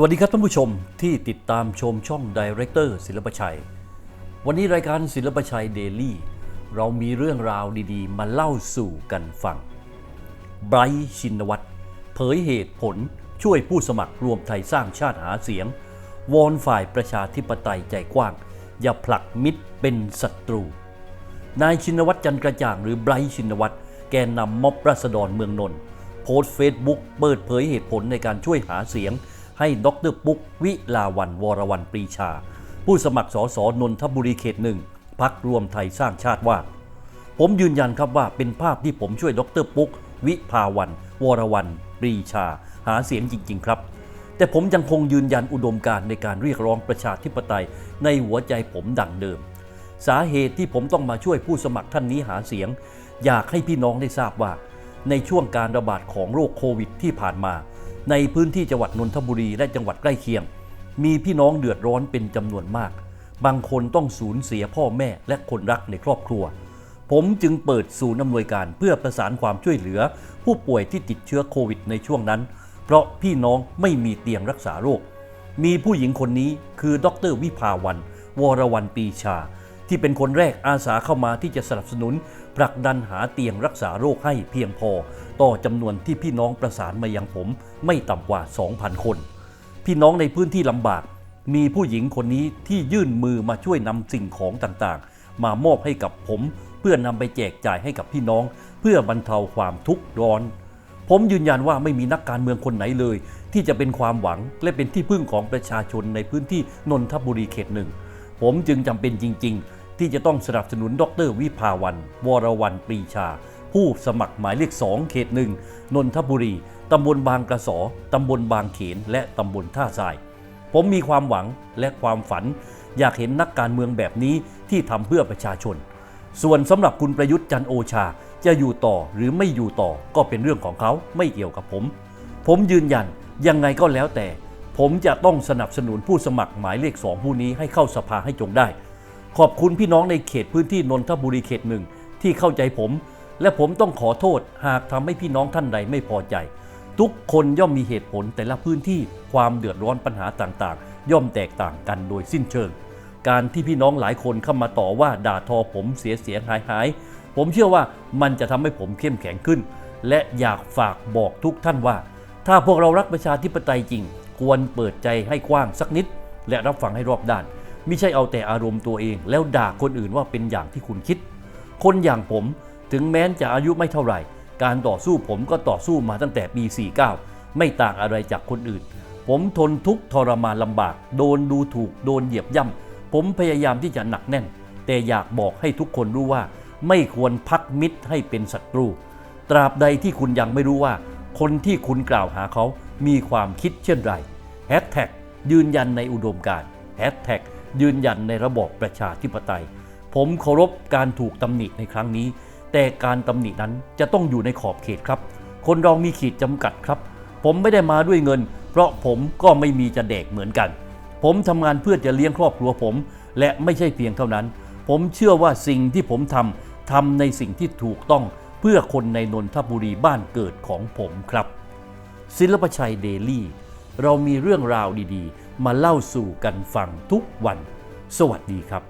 สวัสดีครับท่านผู้ชมที่ติดตามชมช่องดีเรคเตอร์ศิลปชัย วันนี้รายการศิลปชัยเดลี่เรามีเรื่องราวดีๆ มาเล่าสู่กันฟังไบรท์ชินวัตรเผยเหตุผลช่วยผู้สมัครรวมไทยสร้างชาติหาเสียง วอนฝ่ายประชาธิปไตยใจกว้าง อย่าผลักมิตรเป็นศัตรู นายชินวัตรจันกระจ่างหรือไบรท์ชินวัตรแกนนำม็อบราษฎรเมืองนนท์โพสต์เฟซบุ๊กเปิดเผยเหตุผลในการช่วยหาเสียง ให้ดรปุ๊กวิลาวันวรวันปรีชา ผู้สมัครสสนนทบุรีเขตหนึ่งพักรวมไทยสร้างชาติว่า ผมยืนยันครับว่าเป็นภาพที่ผมช่วยดรปุ๊กวิภาวันวรวันปรีชา หาเสียงจริง ๆ ครับแต่ผมยังคงยืนยันอุดมการณ์ในการเรียกร้องประชาธิปไตยในหัวใจผมดังเดิม สาเหตุที่ผมต้องมาช่วยผู้สมัครท่านนี้หาเสียง อยากให้พี่น้องได้ทราบว่า ในช่วงการระบาดของโรคโควิดที่ผ่านมา ในพื้นที่จังหวัดนนทบุรีและจังหวัดใกล้เคียง มีพี่น้องเดือดร้อนเป็นจำนวนมาก บางคนต้องสูญเสียพ่อแม่และคนรักในครอบครัว ผมจึงเปิดศูนย์อำนวยการเพื่อประสานความช่วยเหลือ ผู้ป่วยที่ติดเชื้อโควิดในช่วงนั้น เพราะพี่น้องไม่มีเตียงรักษาโรค มีผู้หญิงคนนี้คือดรวิภาวันวรวันปีชา ที่เป็นคนแรกอาสาเข้ามาที่จะสนับสนุนผลักดันหาเตียงรักษาโรคให้เพียงพอ ต่อจำนวนที่พี่น้องประสานมายังผม ไม่ต่ำกว่า 2,000 คน พี่น้องในพื้นที่ลำบาก มีผู้หญิงคนนี้ที่ยื่นมือมาช่วยนำสิ่งของต่างๆ มามอบให้กับผม เพื่อนำไปแจกจ่ายให้กับพี่น้อง เพื่อบรรเทาความทุกข์ร้อน ผมยืนยันว่าไม่มีนักการเมืองคนไหนเลย ที่จะเป็นความหวังและเป็นที่พึ่งของประชาชนในพื้นที่นนทบุรีเขตหนึ่งผมจึงจำเป็นจริง ๆ ที่จะต้องสนับสนุนดรวิภาวัน วรวันปรีชา ผู้สมัครหมายเลขสองเขตหนึ่งนนทบุรี ตำบลบางกระสอ ตำบลบางเขน และตำบลท่าทราย ผมมีความหวังและความฝัน อยากเห็นนักการเมืองแบบนี้ที่ทำเพื่อประชาชน ส่วนสำหรับคุณประยุทธ์จันโอชาจะอยู่ต่อหรือไม่อยู่ต่อก็เป็นเรื่องของเขาไม่เกี่ยวกับผม ผมยืนยันยังไงก็แล้วแต่ ผมจะต้องสนับสนุนผู้สมัครหมายเลขสองผู้นี้ให้เข้าสภาให้จงได้ ขอบคุณพี่น้องในเขตพื้นที่นนทบุรีเขตหนึ่งที่เข้าใจผม และผมต้องขอโทษหากทำให้พี่น้องท่านใดไม่พอใจ ทุกคนย่อมมีเหตุผลแต่ละพื้นที่ความเดือดร้อนปัญหาต่างๆ ย่อมแตกต่างกันโดยสิ้นเชิง การที่พี่น้องหลายคนเข้ามาต่อว่าด่าทอผมเสียเสียหายหายผมเชื่อว่ามันจะทำให้ผมเข้มแข็งขึ้น และอยากฝากบอกทุกท่านว่า ถ้าพวกเรารักประชาธิปไตยจริง ควรเปิดใจให้กว้างสักนิด และรับฟังให้รอบด้าน ไม่ใช่เอาแต่อารมณ์ตัวเอง แล้วด่าคนอื่นว่าเป็นอย่างที่คุณคิด คนอย่างผมถึงแม้นจะอายุไม่เท่าไหร่ การต่อสู้ผมก็ต่อสู้มาตั้งแต่ปี 49 ไม่ต่างอะไรจากคนอื่น ผมทนทุกข์ทรมานลำบาก โดนดูถูก โดนเหยียบย่ำ ผมพยายามที่จะหนักแน่น แต่อยากบอกให้ทุกคนรู้ว่า ไม่ควรพักมิตรให้เป็นศัตรู ตราบใดที่คุณยังไม่รู้ว่า คนที่คุณกล่าวหาเขามีความคิดเช่นไรแฮชแท็กยืนยันในอุดมการแฮชแท็ก ยืนยันในระบอบประชาธิปไตย ผมเคารพการถูกตำหนิในครั้งนี้ แต่การตำหนินั้นจะต้องอยู่ในขอบเขตครับ คนเรามีขีดจำกัดครับ ผมไม่ได้มาด้วยเงิน เพราะผมก็ไม่มีจะแดกเหมือนกัน ผมทำงานเพื่อจะเลี้ยงครอบครัวผม และไม่ใช่เพียงเท่านั้น ผมเชื่อว่าสิ่งที่ผมทำทำในสิ่งที่ถูกต้องเพื่อคนในนนทบุรีบ้านเกิดของผมครับ ศิลปชัยเดลี่ เรามีเรื่องราวดีๆ มาเล่าสู่กันฟังทุกวัน สวัสดีครับ